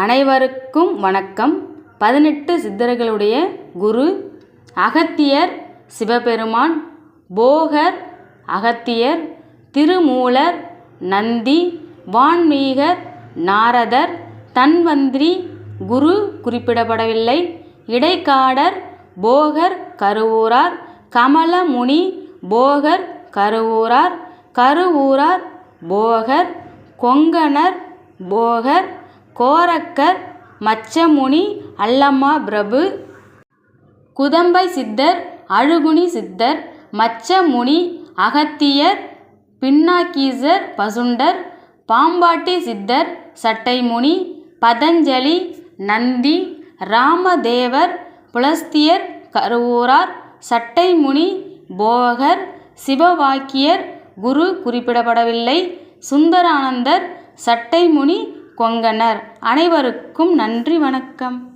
அனைவருக்கும் வணக்கம். பதினெட்டு சித்தர்களுடைய குரு அகத்தியர் சிவபெருமான் போகர் அகத்தியர் திருமூலர் நந்தி வான்மீகர் நாரதர் தன்வந்திரி குரு குறிப்பிடப்படவில்லை. இடைக்காடர் போகர் கருவூரார் கமலமுனி போகர் கருவூரார் கருவூரார் போகர் கொங்கணர் போகர் கோரக்கர் மச்சமுனி அல்லம்மா பிரபு குதம்பை சித்தர் அழுகுனி சித்தர் மச்சமுனி அகத்தியர் பின்னாக்கீசர் பசுண்டர் பாம்பாட்டி சித்தர் சட்டைமுனி பதஞ்சலி நந்தி ராமதேவர் புலஸ்தியர் கருவூரார் சட்டைமுனி போகர் சிவவாக்கியர் குரு குறிப்பிடப்படவில்லை சுந்தரானந்தர் சட்டைமுனி கொங்கணர் அனைவருக்கும் நன்றி வணக்கம்.